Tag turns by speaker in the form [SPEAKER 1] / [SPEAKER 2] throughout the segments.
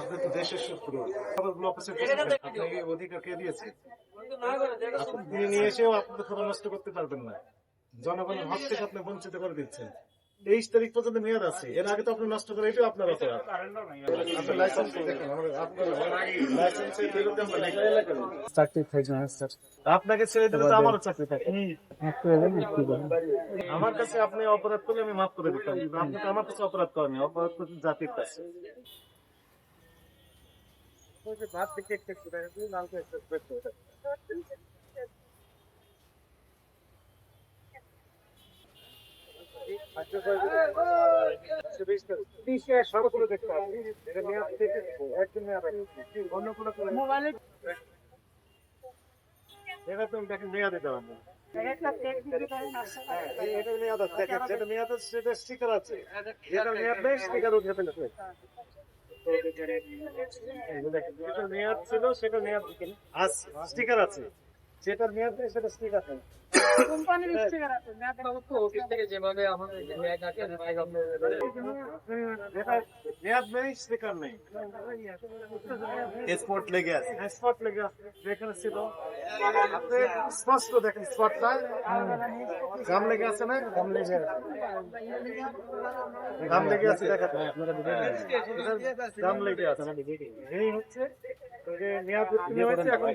[SPEAKER 1] আপনি তো দেশের শত্রু আপনাকে অধিকার কে দিয়েছে। আপনি নিয়ে এসেও আপনি তো খবর নষ্ট করতে পারবেন না। জনগণের হক থেকে আপনি বঞ্চিত করে দিচ্ছেন। তেইশ তারিখ পর্যন্ত মেয়াদ আছে। এর আগে তো আপনি নষ্ট করে এটাও আপনার অপরাধ। আপনার লাইসেন্স দেখুন আপনার লাইসেন্সের বিরুদ্ধে আমরা
[SPEAKER 2] চাকরি থাকে না স্যার।
[SPEAKER 1] আপনাকে ছেড়ে দিলে তো আমারও চাকরি থাকে। আমার কাছে আপনি অপরাধ করলে আমি মাফ করে দিতাম। আপনি তো আমার কাছে অপরাধ করেনি অপরাধ করছেন জাতির কাছে। এটা এটা তুমি দেখেন মেয়াদে দেওয়া এটা মেয়াদ আছে, যেটা মেয়াদ আছে সেটা স্টিকার আছে। যেটা মেয়াদ নেই স্টিকার উঠে ফেলেছে। এই স্টিকার দেখেন, যেটা মেয়াদ ছিল সেটা মেয়াদ আছে স্টিকার আছে যেটার মেয়াদ নেই সেটা স্টিকার নেই যেটা মেয়াদ নেই স্টিকার নেই
[SPEAKER 3] স্পট লেগে আছে
[SPEAKER 1] স্পট লেগে আছে যেখানে ছিল আপনি স্পষ্ট দেখেন স্পটটা গাম লেগে আছে না গাম লেগে আছে গাম লেগে আছে দেখেন গাম লেগে আছে এই হচ্ছে যে মেয়াদ উত্তীর্ণ হয়েছে এখন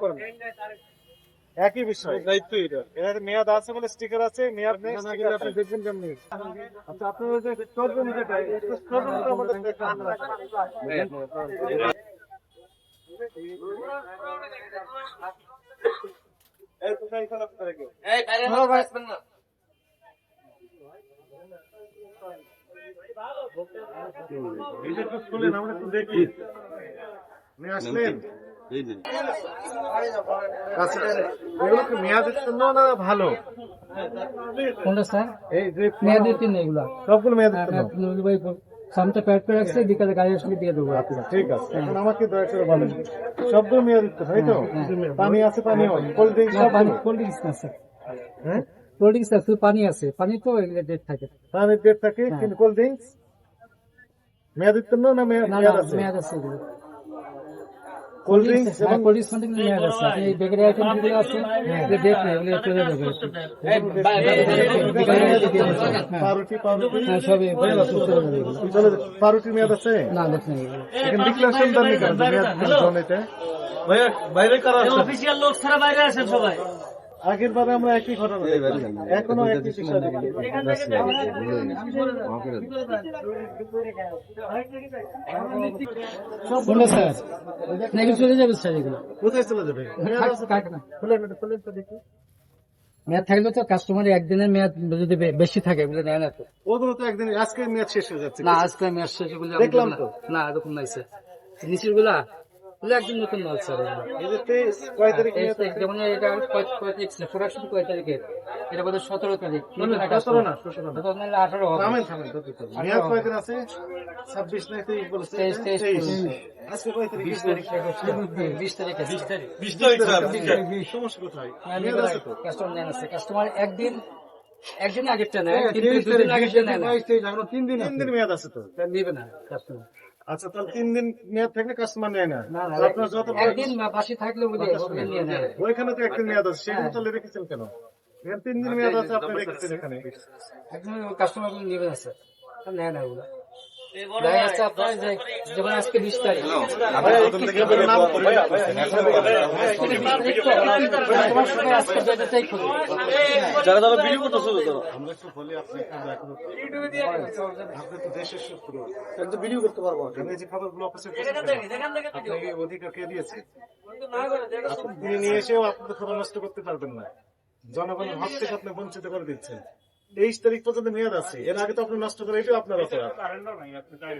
[SPEAKER 1] করুন। একই বিষয়। দায়িত্ব এটা এর মেয়াদ আছে বলে স্টিকার আছে মেয়াদ নেই স্টিকার আপনি দেখবেন কেমনি? আচ্ছা আপনাদের যে যেটা তো আমাদের এই কোথায় এখানে আপনারা কেউ আমরা দেখি। নিয়ে আসলেন? আচ্ছা এগুলো কি মেয়াদের জন্য না ভালো?
[SPEAKER 2] কোনটা স্যার?
[SPEAKER 1] এই যে
[SPEAKER 2] মেয়াদের তিন এগুলা।
[SPEAKER 1] সবগুলো মেয়াদের
[SPEAKER 2] হ্যাঁ,
[SPEAKER 1] জন্য।
[SPEAKER 2] সামটা প্যাড করে রাখছে বিকালে গাড়ি আসলে দিয়ে দেবো আপনার
[SPEAKER 1] ঠিক আছে এখন আমাকে দয়া করে বলেন। সবগুলো মেয়াদের তো তাই তো? পানি আছে পানি কোল্ড ড্রিঙ্কস
[SPEAKER 2] না পানি কোল্ড ড্রিঙ্কস না স্যার।
[SPEAKER 1] হ্যাঁ?
[SPEAKER 2] কোল্ড ড্রিঙ্কস না শুধু পানি আছে। পানি তো এগুলো ডেট থাকে।
[SPEAKER 1] পানির ডেট থাকে কিন্তু কোল্ড ড্রিঙ্কস মেয়াদের জন্য না মেয়াদ
[SPEAKER 2] না না
[SPEAKER 1] আছে?
[SPEAKER 2] মেয়াদ আছে এগুলো।
[SPEAKER 1] কোল্ড ড্রিঙ্কস
[SPEAKER 2] হ্যাঁ কোল্ড ড্রিঙ্কস মানে মেয়াদ আছে আপনি এই বেকারি আইটেম যেগুলো আছে ডেট নেই এগুলো চলে যাবে হ্যাঁ
[SPEAKER 1] পাউরুটি পাউরুটি
[SPEAKER 2] হ্যাঁ সবই চলে যাবে
[SPEAKER 1] চলে পাউরুটির মেয়াদ আছে
[SPEAKER 2] না ডেট
[SPEAKER 1] এখানে ডিক্লারেশন দেন কেন মেয়াদ জন এটা
[SPEAKER 3] বাইরে করা
[SPEAKER 4] অফিসিয়াল লোক ছাড়া বাইরে আছেন সবাই
[SPEAKER 1] আগের বারে আমরা একই ঘটনা এখনও একই বিষয় দেখি।
[SPEAKER 2] কোনটা স্যার? না এগুলো চলে যাবে স্যার এগুলো?
[SPEAKER 1] কোথায় চলে যাবে? মেয়াদ
[SPEAKER 2] থাকলে তো কাস্টমার একদিনের মেয়াদ যদি বেশি থাকে এগুলো নেয় না তো।
[SPEAKER 1] ওগুলো তো একদিন আজকে মেয়াদ শেষ হয়ে যাচ্ছে।
[SPEAKER 2] না আজকে মেয়াদ শেষ
[SPEAKER 1] দেখলাম তো।
[SPEAKER 2] না এরকম নাই স্যার। নিচেরগুলা এগুলো একদম নতুন মাল স্যার
[SPEAKER 1] কয় তারিখ
[SPEAKER 2] যেমন এটা কয়- কয় তারিখ ছিল? প্রোডাকশন কয় তারিখে? এটা বোধহয় সতেরো তারিখ।
[SPEAKER 1] সতেরো না, সতেরো না।
[SPEAKER 2] আঠারো।
[SPEAKER 1] থামেন, থামেন, কয় দিন আছে? ছাব্বিশ না তেইশ বলেছে?
[SPEAKER 2] তেইশ, তেইশ? কাস্টমার একদিন একদিন আগেরটা নেয় কিন্তু দুদিন আগেরটা নেয়
[SPEAKER 1] তিন দিন মেয়াদ আছে তো।
[SPEAKER 2] তা নিবে না। কাস্টমার
[SPEAKER 1] আচ্ছা তাহলে তিন দিন মেয়াদ থাকলে কাস্টমার নেয় না। আপনার যত
[SPEAKER 2] একদিন বাসি থাকলে
[SPEAKER 1] ওইখানে তো একদিন মেয়াদ আছে সেখানে তাহলে রেখেছেন কেন? তিন দিন মেয়াদ আছে আপনি রেখেছেন এখানে।
[SPEAKER 2] একদম কাস্টমার নিবে স্যার নেয় না ওগুলো। দেখা যাচ্ছে আপনার যে আজকে বিশ তারিখ।
[SPEAKER 3] প্রথম থেকে বলে দেওয়া পরিমাণ করছেন, এখন
[SPEAKER 2] তোমার সবাই আজকে ডেটাটাই খুঁজে
[SPEAKER 3] যারা যারা ভিডিও করতেছে
[SPEAKER 1] আমরা একটু বলি আপনি একটু দয়া করে আপনি তো দেশের শত্রু।
[SPEAKER 3] একটু ভিডিও করতে পারব।
[SPEAKER 1] আমি যে খবরগুলো অফিসে
[SPEAKER 4] এখান থেকে এখান থেকে
[SPEAKER 1] আপনাকে অধিকার কে দিয়েছে?
[SPEAKER 4] কিন্তু না করে দেখো
[SPEAKER 1] আপনি নিয়ে এসেও আপনি তো খবর নষ্ট করতে পারবেন না। জনগণের হক থেকে আপনি বঞ্চিত করে দিচ্ছেন। তেইশ তারিখ পর্যন্ত মেয়াদ আছে। এর আগে তো আপনি নষ্ট করে এটাও আপনার অপরাধ।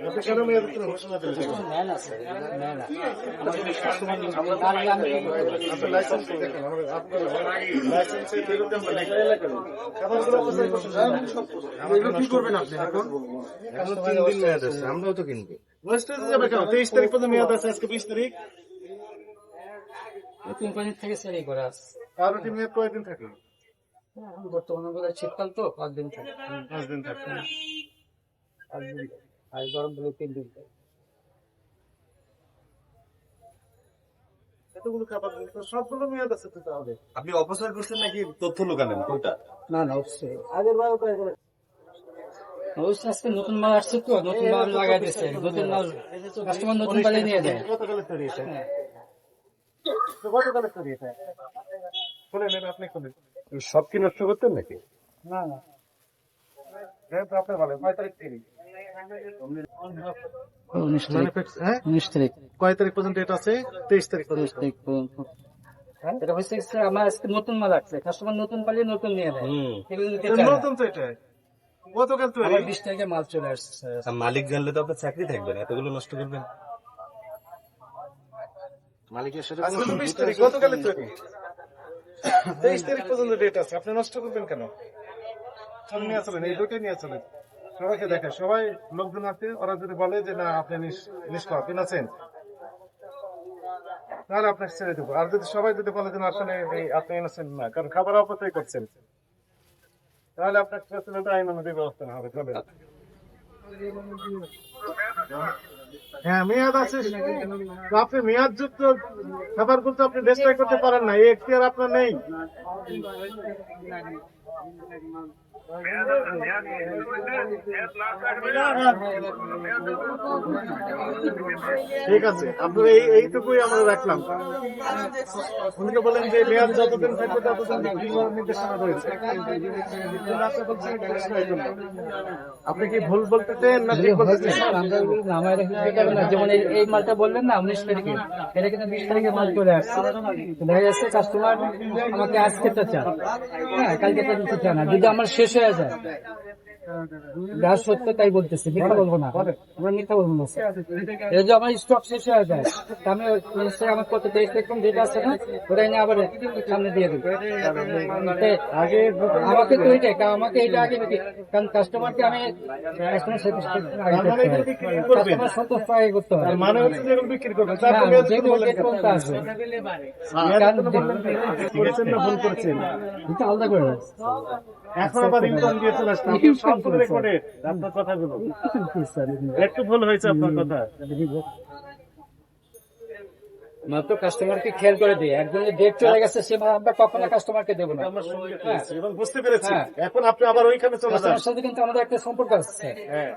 [SPEAKER 1] আপনি কেন মেয়াদ ঘোষণা করছেন আমরাও তো কিনবো। ওয়েস্টেজে যাবে কেন? তেইশ তারিখ পর্যন্ত মেয়াদ আছে আজকে বিশ তারিখ।
[SPEAKER 2] কোম্পানি থেকে এই করা আছে।
[SPEAKER 1] টি মেয়াদ কয়েকদিন থাকে?
[SPEAKER 2] বর্তমানে বোধ হয় শীতকাল তো পাঁচ দিন থাকে।
[SPEAKER 1] পাঁচ দিন থাকে।
[SPEAKER 2] পাঁচ দিন আর গরম বলে তিন দিন থাকে।
[SPEAKER 1] এতগুলো খাবার সবগুলো মেয়াদ আছে তো তাহলে।
[SPEAKER 3] আপনি অপচয় করছেন নাকি তথ্য লুকানেন কোনটা?
[SPEAKER 2] না না অবশ্যই। আগের বার। অবশ্যই আজকে নতুন মাল আসছে তো নতুন মাল লাগাই দিচ্ছে নতুন মাল কাস্টমার নতুন মালে নিয়ে যায়।
[SPEAKER 1] গতকালে তৈরি গতকালে তৈরি খুলে নেন আপনি খুলে
[SPEAKER 3] সব কি নষ্ট করতেন নাকি?
[SPEAKER 2] না না। উনিশ তারিখ।
[SPEAKER 1] হ্যাঁ? কয় তারিখ পর্যন্ত এটা আছে? তেইশ তারিখ পর্যন্ত।
[SPEAKER 2] তারিখ পর্যন্ত। এটা হচ্ছে আমার আজকে নতুন মাল আসছে। কাস্টমার নতুন পালিয়ে নতুন নিয়ে।
[SPEAKER 1] নতুন তো এটা। গতকাল তৈরি
[SPEAKER 2] আমার বিশ তারিখে মাল চলে আসছে
[SPEAKER 3] মালিক জানলে তো আপনার চাকরি থাকবে না এতগুলো নষ্ট করবেন।
[SPEAKER 1] তো বিশ তৈরি তেইশ তারিখ পর্যন্ত ডেট আছে। আপনি নষ্ট করবেন কেন? নিয়ে চলেন, এই দুটোই নিয়ে চলেন। সবাইকে দেখে সবাই লোকজন আছে, ওরা যদি বলে যে না, আপনি নিষ্পাপ কিনেছেন তাহলে আপনাকে ছেড়ে দেবো। আর যদি সবাই যদি বলে যে আসলে আপনি এনেছেন না, কারণ খাবার অপচয় করছেন, তাহলে আপনার আইন অনুযায়ী ব্যবস্থা হবে হ্যাঁ মেয়াদ আছে। আপনি মেয়াদ যুক্ত তো আপনি ডিস্ট্রয় করতে পারেন না। এই এখতিয়ার আপনার নেই। ঠিক আছে, আপনার এই এইটুকুই আমরা রাখলাম। উনিকে বলেন যে মেয়াদ যতদিন থাকবে ততদিন নির্দেশনা রয়েছে। আপনি কি ভুল বলতেছেন না ঠিক বলতেছেন।
[SPEAKER 2] যেমন এই- মালটা বললেন না দেখা যাচ্ছে কাস্টমার আমাকে আজ খেতে চান হ্যাঁ কালকে যদি আমার শেষ হয়ে যায়। যা সত্য তাই বলতেছি মিথ্যা বলব না। আমরা মিথ্যা বলব না এই যে আমার স্টক শেষ হয়ে যায় আমি আমার কত তেইশ তারিখ যেটা আছে না? ওটা এনে আবার সামনে দিয়ে দেবো আগে আমাকে তো এটাই আমাকে এটা আগে কারণ কাস্টমারকে আমি কাস্টমার করতে সন্তুষ্ট আগে হয়
[SPEAKER 1] মানে বিক্রি করবেন
[SPEAKER 2] আলাদা করে।
[SPEAKER 1] এখন আবার ইনকাম দিয়ে চলে সবগুলো রেকর্ডেড আপনার কথাগুলো একটু ভুল হয়েছে আপনার কথা।
[SPEAKER 2] মাত্র কাস্টমারকে খেয়াল করে দিই। একজনের ডেট চলে গেছে সে আমরা কখনো কাস্টমারকে দেবো না।
[SPEAKER 1] পেয়েছি এবং বুঝতে পেরেছি।
[SPEAKER 2] হ্যাঁ।
[SPEAKER 1] এখন আপনি আবার ওইখানে চলে যান।
[SPEAKER 2] সাথে কিন্তু আমাদের একটা সম্পর্ক আছে।
[SPEAKER 1] হ্যাঁ।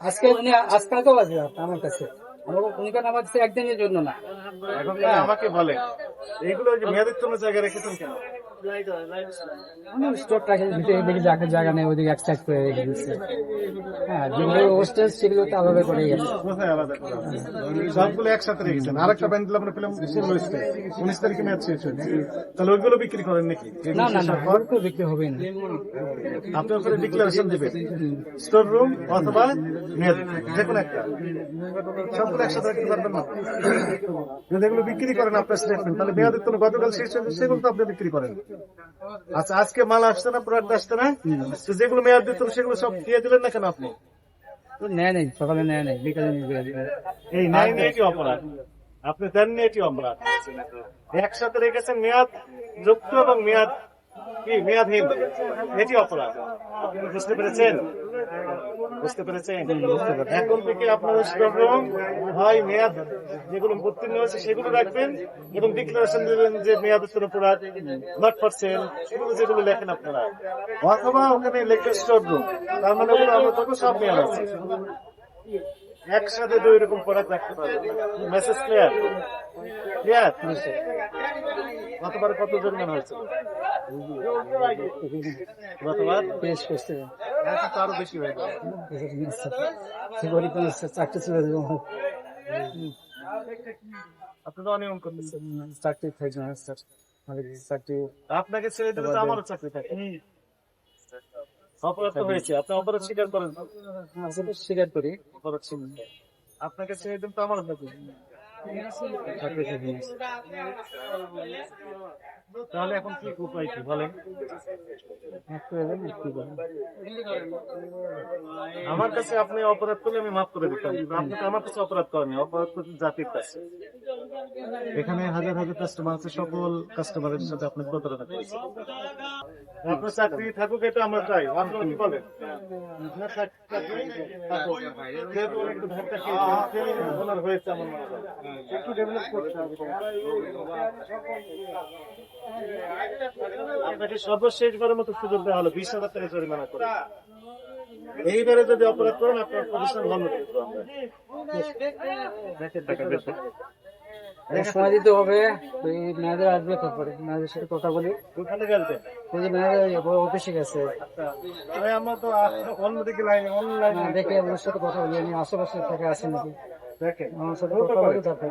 [SPEAKER 2] আজকে উনি আজকালকেও আসবে আমার কাছে। আমার- উনি কারণ আমার কাছে একদিনের জন্য না?
[SPEAKER 1] এখন আমাকে বলে যে মেয়াদের জন্য জায়গায় রেখেছেন কেন?
[SPEAKER 2] ভিতরে দেখি জায়গা নেই ওইদিকে এক্সট্রাক্ট করে রেখে দিচ্ছে। হ্যাঁ যেগুলো হোস্টেল সেগুলো তো আলাদা করে গেছে?
[SPEAKER 1] সবগুলো একসাথে রেখেছেন আর একটা পেলাম ষোলো উনিশ তারিখে ম্যাচ শেষ হয়েছে তাহলে ওইগুলো বিক্রি করেন নাকি?
[SPEAKER 2] না না না ওর বিক্রি হবে না।
[SPEAKER 1] আপনি ওখানে ডিক্লারেশন দেবেন। স্টোর রুম অথবা মেয়াদ যে কোনো একটা। সবগুলো একসাথে রাখতে পারবেন না? যদি এগুলো বিক্রি করেন আপনার স্টেটমেন্ট তাহলে মেয়াদের তো গতকাল শেষ হয়েছে সেগুলো তো আপনি বিক্রি করেন। আচ্ছা আজকে মাল আসছে না প্রোডাক্ট আসছে না? তো যেগুলো মেয়াদ দিত সেগুলো সব দিয়ে দিলেন না কেন আপনি?
[SPEAKER 2] নেয় নেই সকালে নেয় নেই বিকালে
[SPEAKER 1] এই নাই। নিয়ে এটি অপরাধ। আপনি দেননি এটি অপরাধ। একসাথে রেখেছেন মেয়াদ যুক্ত এবং মেয়াদ কি? মেয়াদহীন। এটি অপরাধ। আপনি বুঝতে পেরেছেন? বুঝতে পেরেছেন? এখন থেকে আপনার স্টক রুম হয় মেয়াদ যেগুলো উত্তীর্ণ হয়েছে সেগুলো রাখবেন এবং ডিক্লারেশন দেবেন যে মেয়াদ উত্তীর্ণ প্রোডাক্ট নট ফর সেল সেগুলো যেগুলো লেখেন আপনারা। অথবা ওখানে লেখেন স্টক রুম তার মানে ওগুলো আমরা তখন সব মেয়াদ আছে। একসাথে দুই রকম প্রোডাক্ট রাখতে পারবেন। মেসেজ ক্লিয়ার ক্লিয়ার গতবার কত জরিমানা হয়েছে? গতবার? তো বেশি হয়ে
[SPEAKER 2] মানুষ, চাকরি চলে যাবে
[SPEAKER 1] আপনি অনিয়ম করতেছেন
[SPEAKER 2] চাকরি থাকবে না। চাকরি
[SPEAKER 1] আপনাকে ছেড়ে দিলে তো আমারও চাকরি থাকে। অপরাধ হয়েছে। আপনি অপরাধ স্বীকার করেন।
[SPEAKER 2] আসলে স্বীকার করি
[SPEAKER 1] অপরাধ আপনাকে ছেড়ে দিন তো আমার নাকি তাহলে এখন কি উপায় কি বলেন। আমার কাছে আপনি অপরাধ করলে আমি মাফ করে দিতাম আপনি আমার কাছে অপরাধ করেনি অপরাধ করছেন জাতির কাছে এখানে হাজার হাজার কাস্টমার আছে সকল কাস্টমারের সাথে আপনি প্রতারণা করেছেন আপনার চাকরি থাকুক এটা আমরা চাই। আপনারা কি বলেন? আপনার চাকরি থাকুক। যেহেতু একটু সেই ওনার হয়েছে আমার মনে হয়। একটু ডেভেলপ করতে হবে আপনাকে সর্বশেষবারের মতো সুযোগ দেওয়া হলো বিশ হাজার টাকা জরিমানা করে। এইবারে যদি অপরাধ করেন আপনার প্রতিষ্ঠান বন্ধ করে দেবো আমরা। টাকা বেশি।
[SPEAKER 2] অনেক সময় দিতে হবে। ওই ম্যানেজার আসবে তারপরে ম্যানেজারের সাথে কথা বলি।
[SPEAKER 1] ওখানে গেলতে?
[SPEAKER 2] ওই যে ম্যানেজার অফিসে গেছে।
[SPEAKER 1] ভাই আমরা তো অন্যদিকে লাইন অনলাইন
[SPEAKER 2] হ্যাঁ, দেখে ওনার সাথে কথা বলি। আমি আশেপাশে থেকে আসেন নাকি।
[SPEAKER 1] দেখে
[SPEAKER 2] আমার সাথে কথা বলি তারপর।